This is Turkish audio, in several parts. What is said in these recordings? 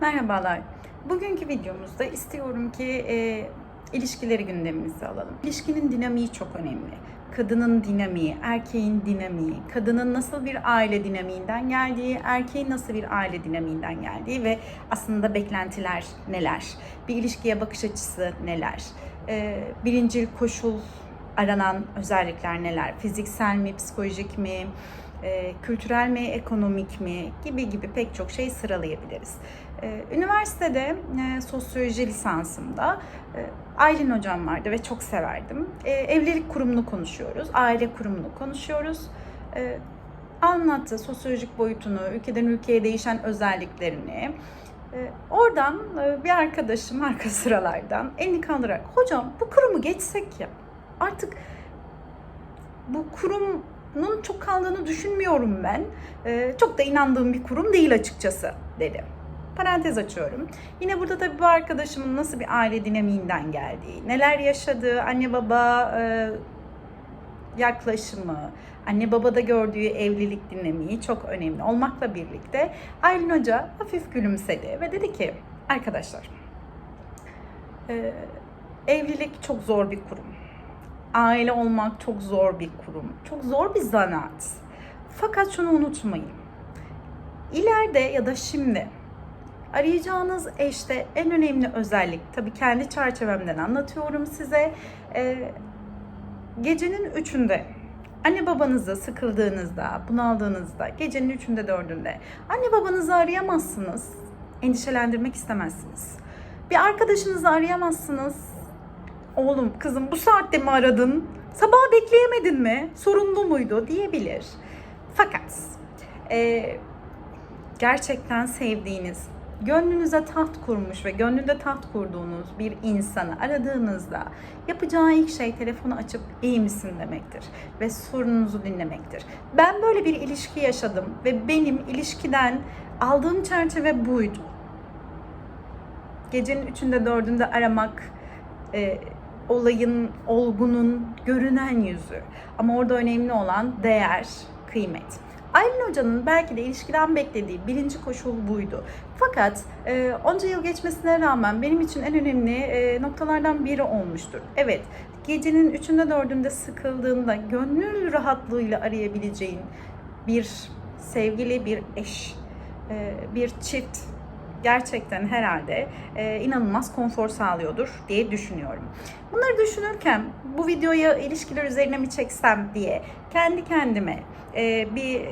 Merhabalar. Bugünkü videomuzda istiyorum ki e, ilişkileri gündemimize alalım. İlişkinin dinamiği çok önemli. Kadının dinamiği, erkeğin dinamiği, kadının nasıl bir aile dinamiğinden geldiği, erkeğin nasıl bir aile dinamiğinden geldiği ve aslında beklentiler neler, bir ilişkiye bakış açısı neler, e, birincil koşul aranan özellikler neler, fiziksel mi, psikolojik mi, e, kültürel mi, ekonomik mi gibi gibi pek çok şey sıralayabiliriz. E, üniversitede e, sosyoloji lisansımda Aylin hocam vardı ve çok severdim. Evlilik kurumunu konuşuyoruz, aile kurumunu konuşuyoruz. Anlattı sosyolojik boyutunu, ülkeden ülkeye değişen özelliklerini. Oradan bir arkadaşım arka sıralardan elini kaldırarak hocam bu kurumu geçsek ya artık bu kurumun çok kaldığını düşünmüyorum ben. Ee, çok da inandığım bir kurum değil açıkçası dedi. Parantez açıyorum. Yine burada tabii bu arkadaşımın nasıl bir aile dinamiğinden geldiği, neler yaşadığı, anne baba e, yaklaşımı, anne babada gördüğü evlilik dinamiği çok önemli olmakla birlikte Aylin Hoca hafif gülümsedi ve dedi ki arkadaşlar e, evlilik çok zor bir kurum aile olmak çok zor bir kurum. Çok zor bir zanaat. Fakat şunu unutmayın. İleride ya da şimdi arayacağınız eşte en önemli özellik, tabii kendi çerçevemden anlatıyorum size. Ee, gecenin üçünde anne babanızı sıkıldığınızda, bunaldığınızda, gecenin üçünde dördünde anne babanızı arayamazsınız. Endişelendirmek istemezsiniz. Bir arkadaşınızı arayamazsınız oğlum kızım bu saatte mi aradın? Sabah bekleyemedin mi? Sorunlu muydu diyebilir. Fakat e, gerçekten sevdiğiniz, gönlünüze taht kurmuş ve gönlünde taht kurduğunuz bir insanı aradığınızda yapacağı ilk şey telefonu açıp iyi misin demektir ve sorununuzu dinlemektir. Ben böyle bir ilişki yaşadım ve benim ilişkiden aldığım çerçeve buydu. Gecenin üçünde dördünde aramak, e, olayın, olgunun görünen yüzü. Ama orada önemli olan değer, kıymet. Aylin Hoca'nın belki de ilişkiden beklediği birinci koşul buydu. Fakat e, onca yıl geçmesine rağmen benim için en önemli e, noktalardan biri olmuştur. Evet, gecenin üçünde dördünde sıkıldığında gönül rahatlığıyla arayabileceğin bir sevgili, bir eş, e, bir çift gerçekten herhalde e, inanılmaz konfor sağlıyordur diye düşünüyorum. Bunları düşünürken bu videoyu ilişkiler üzerine mi çeksem diye kendi kendime e, bir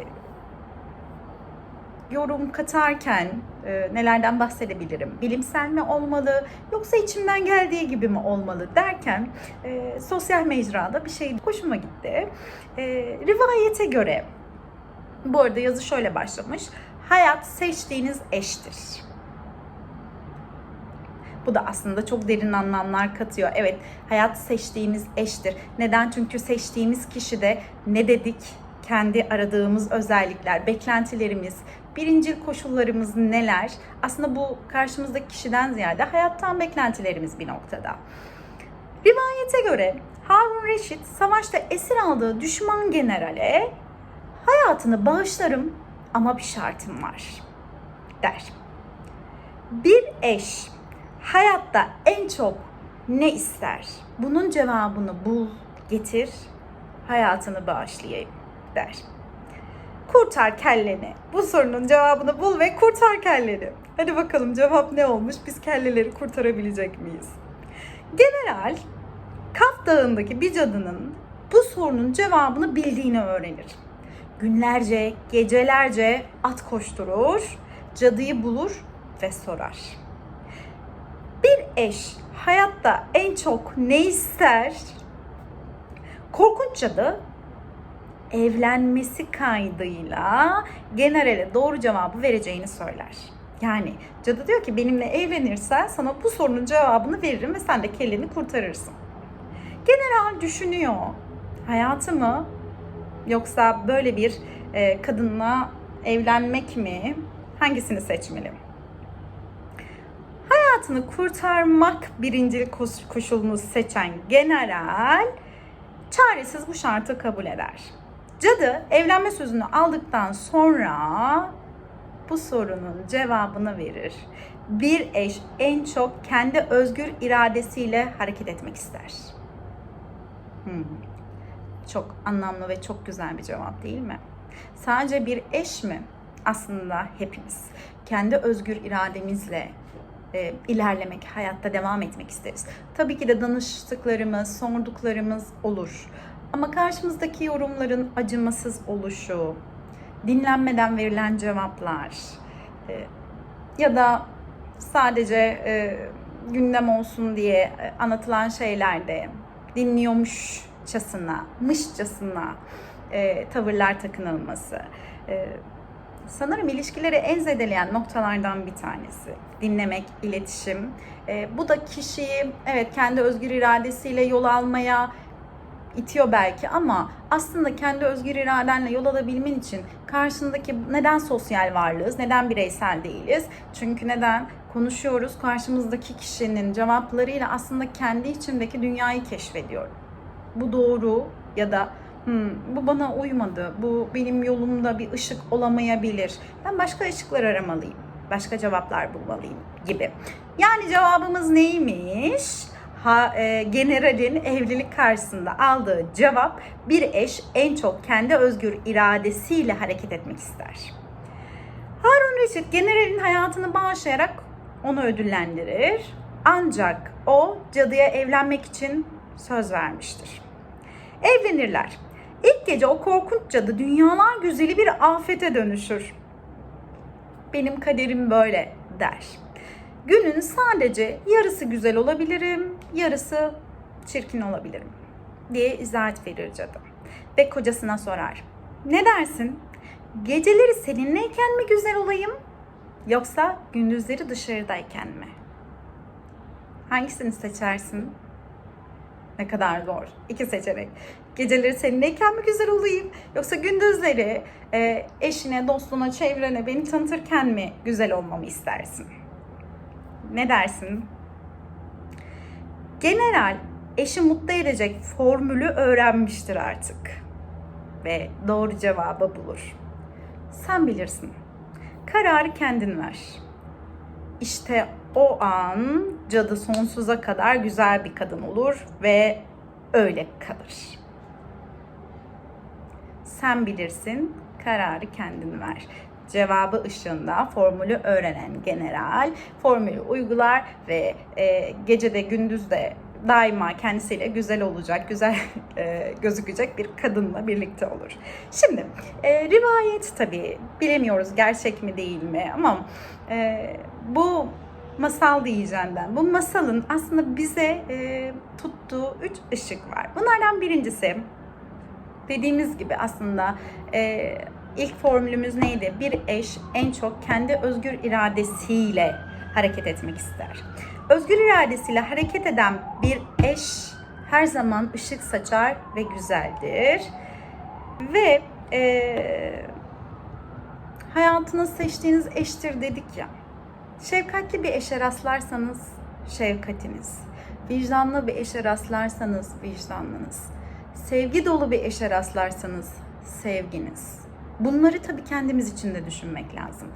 yorum katarken e, nelerden bahsedebilirim? Bilimsel mi olmalı yoksa içimden geldiği gibi mi olmalı derken e, sosyal mecrada bir şey hoşuma gitti. E, rivayete göre bu arada yazı şöyle başlamış. Hayat seçtiğiniz eştir. Bu da aslında çok derin anlamlar katıyor. Evet, hayat seçtiğimiz eştir. Neden? Çünkü seçtiğimiz kişi de ne dedik? Kendi aradığımız özellikler, beklentilerimiz, birincil koşullarımız neler? Aslında bu karşımızdaki kişiden ziyade hayattan beklentilerimiz bir noktada. Rivayete göre Harun Reşit savaşta esir aldığı düşman generale hayatını bağışlarım ama bir şartım var der. Bir eş hayatta en çok ne ister? Bunun cevabını bul, getir, hayatını bağışlayayım der. Kurtar kelleni. Bu sorunun cevabını bul ve kurtar kelleni. Hadi bakalım cevap ne olmuş? Biz kelleleri kurtarabilecek miyiz? General Kaf Dağı'ndaki bir cadının bu sorunun cevabını bildiğini öğrenir. Günlerce, gecelerce at koşturur, cadıyı bulur ve sorar eş hayatta en çok ne ister? Korkunç cadı evlenmesi kaydıyla generale doğru cevabı vereceğini söyler. Yani cadı diyor ki benimle evlenirsen sana bu sorunun cevabını veririm ve sen de kelleni kurtarırsın. General düşünüyor. Hayatı mı yoksa böyle bir e, kadınla evlenmek mi? Hangisini seçmeli? Hayatını kurtarmak birinci koşulunu seçen general çaresiz bu şartı kabul eder. Cadı evlenme sözünü aldıktan sonra bu sorunun cevabını verir. Bir eş en çok kendi özgür iradesiyle hareket etmek ister. Hmm. Çok anlamlı ve çok güzel bir cevap değil mi? Sadece bir eş mi? Aslında hepimiz kendi özgür irademizle e, ilerlemek, hayatta devam etmek isteriz. Tabii ki de danıştıklarımız, sorduklarımız olur. Ama karşımızdaki yorumların acımasız oluşu, dinlenmeden verilen cevaplar e, ya da sadece e, gündem olsun diye e, anlatılan şeylerde dinliyormuşçasına, mışçasına e, tavırlar takınılması. E, sanırım ilişkileri en zedeleyen noktalardan bir tanesi. Dinlemek, iletişim. E, bu da kişiyi evet kendi özgür iradesiyle yol almaya itiyor belki ama aslında kendi özgür iradenle yol alabilmen için karşındaki neden sosyal varlığız, neden bireysel değiliz? Çünkü neden konuşuyoruz karşımızdaki kişinin cevaplarıyla aslında kendi içindeki dünyayı keşfediyorum. Bu doğru ya da hmm, bu bana uymadı, bu benim yolumda bir ışık olamayabilir. Ben başka ışıklar aramalıyım, başka cevaplar bulmalıyım gibi. Yani cevabımız neymiş? Ha, e, generalin evlilik karşısında aldığı cevap bir eş en çok kendi özgür iradesiyle hareket etmek ister. Harun Reşit generalin hayatını bağışlayarak onu ödüllendirir. Ancak o cadıya evlenmek için söz vermiştir. Evlenirler. İlk gece o korkunç cadı dünyalar güzeli bir afete dönüşür. Benim kaderim böyle der. Günün sadece yarısı güzel olabilirim, yarısı çirkin olabilirim diye izahat verir cadı. Ve kocasına sorar. Ne dersin? Geceleri seninleyken mi güzel olayım yoksa gündüzleri dışarıdayken mi? Hangisini seçersin? Ne kadar zor. İki seçenek. Geceleri seninleyken mi güzel olayım? Yoksa gündüzleri e, eşine, dostuna, çevrene beni tanıtırken mi güzel olmamı istersin? Ne dersin? General eşi mutlu edecek formülü öğrenmiştir artık. Ve doğru cevabı bulur. Sen bilirsin. Kararı kendin ver. İşte o an cadı sonsuza kadar güzel bir kadın olur ve öyle kalır. Sen bilirsin, kararı kendin ver. Cevabı ışığında formülü öğrenen general formülü uygular ve e, gecede gündüzde daima kendisiyle güzel olacak, güzel e, gözükecek bir kadınla birlikte olur. Şimdi e, rivayet tabii bilemiyoruz gerçek mi değil mi ama e, bu masal diyeceğinden. Bu masalın aslında bize e, tuttuğu üç ışık var. Bunlardan birincisi dediğimiz gibi aslında e, ilk formülümüz neydi? Bir eş en çok kendi özgür iradesiyle hareket etmek ister. Özgür iradesiyle hareket eden bir eş her zaman ışık saçar ve güzeldir. Ve e, hayatını seçtiğiniz eştir dedik ya. Şefkatli bir eşe rastlarsanız şefkatiniz. Vicdanlı bir eşe rastlarsanız vicdanlınız. Sevgi dolu bir eşe rastlarsanız sevginiz. Bunları tabii kendimiz için de düşünmek lazım.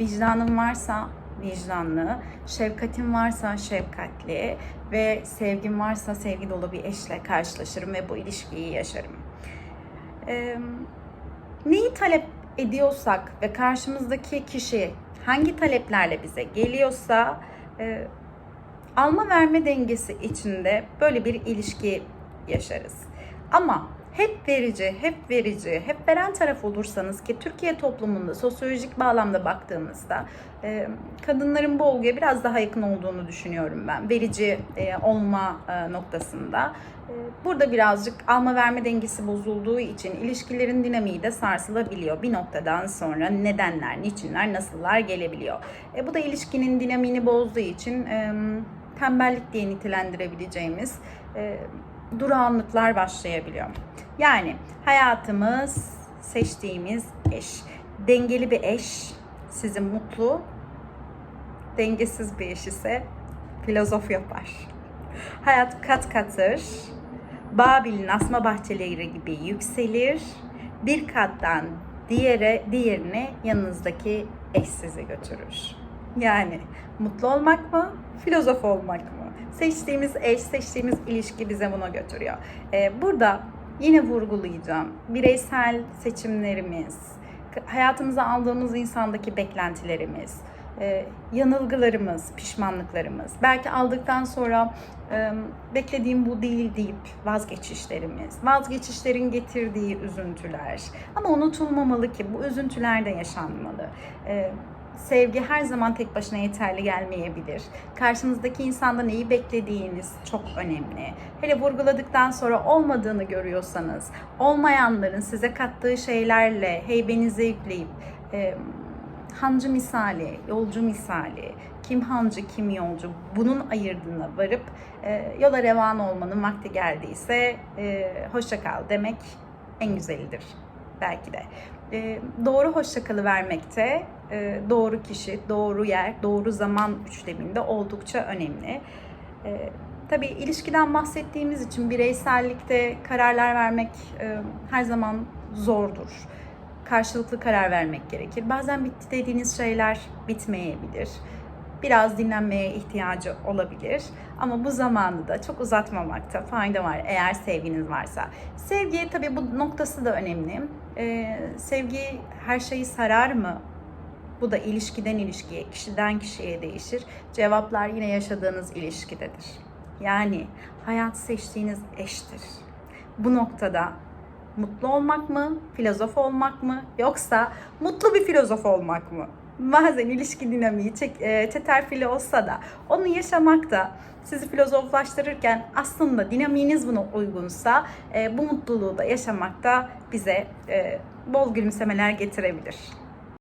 Vicdanım varsa vicdanlı, şefkatim varsa şefkatli ve sevgim varsa sevgi dolu bir eşle karşılaşırım ve bu ilişkiyi yaşarım. Ee, neyi talep ediyorsak ve karşımızdaki kişi hangi taleplerle bize geliyorsa e, alma verme dengesi içinde böyle bir ilişki yaşarız. Ama hep verici, hep verici, hep veren taraf olursanız ki Türkiye toplumunda sosyolojik bağlamda baktığımızda e, kadınların bu olguya biraz daha yakın olduğunu düşünüyorum ben. Verici e, olma e, noktasında. E, burada birazcık alma verme dengesi bozulduğu için ilişkilerin dinamiği de sarsılabiliyor. Bir noktadan sonra nedenler, niçinler, nasıllar gelebiliyor. E, bu da ilişkinin dinamiğini bozduğu için e, tembellik diye nitelendirebileceğimiz e, durağanlıklar başlayabiliyor. Yani hayatımız seçtiğimiz eş. Dengeli bir eş sizi mutlu, dengesiz bir eş ise filozof yapar. Hayat kat katır, Babil'in asma bahçeleri gibi yükselir, bir kattan diğere, diğerine yanınızdaki eş sizi götürür. Yani mutlu olmak mı, filozof olmak mı? Seçtiğimiz eş, seçtiğimiz ilişki bize buna götürüyor. Ee, burada yine vurgulayacağım. Bireysel seçimlerimiz, hayatımıza aldığımız insandaki beklentilerimiz, e, yanılgılarımız, pişmanlıklarımız, belki aldıktan sonra e, beklediğim bu değil deyip vazgeçişlerimiz, vazgeçişlerin getirdiği üzüntüler. Ama unutulmamalı ki bu üzüntüler de yaşanmalı. E, sevgi her zaman tek başına yeterli gelmeyebilir. Karşınızdaki insanda neyi beklediğiniz çok önemli. Hele vurguladıktan sonra olmadığını görüyorsanız, olmayanların size kattığı şeylerle heybenize yükleyip e, hancı misali, yolcu misali, kim hancı kim yolcu bunun ayırdığına varıp e, yola revan olmanın vakti geldiyse e, hoşça kal demek en güzelidir belki de. E, doğru hoşça kalı vermekte e, doğru kişi, doğru yer, doğru zaman üçleminde oldukça önemli. E, tabii ilişkiden bahsettiğimiz için bireysellikte kararlar vermek e, her zaman zordur karşılıklı karar vermek gerekir. Bazen bitti dediğiniz şeyler bitmeyebilir. Biraz dinlenmeye ihtiyacı olabilir. Ama bu zamanı da çok uzatmamakta fayda var eğer sevginiz varsa. Sevgi tabii bu noktası da önemli. Ee, sevgi her şeyi sarar mı? Bu da ilişkiden ilişkiye, kişiden kişiye değişir. Cevaplar yine yaşadığınız ilişkidedir. Yani hayat seçtiğiniz eştir. Bu noktada mutlu olmak mı, filozof olmak mı yoksa mutlu bir filozof olmak mı? Bazen ilişki dinamiği e, çeterfili olsa da onu yaşamak da sizi filozoflaştırırken aslında dinamiğiniz buna uygunsa e, bu mutluluğu da yaşamak da bize e, bol gülümsemeler getirebilir.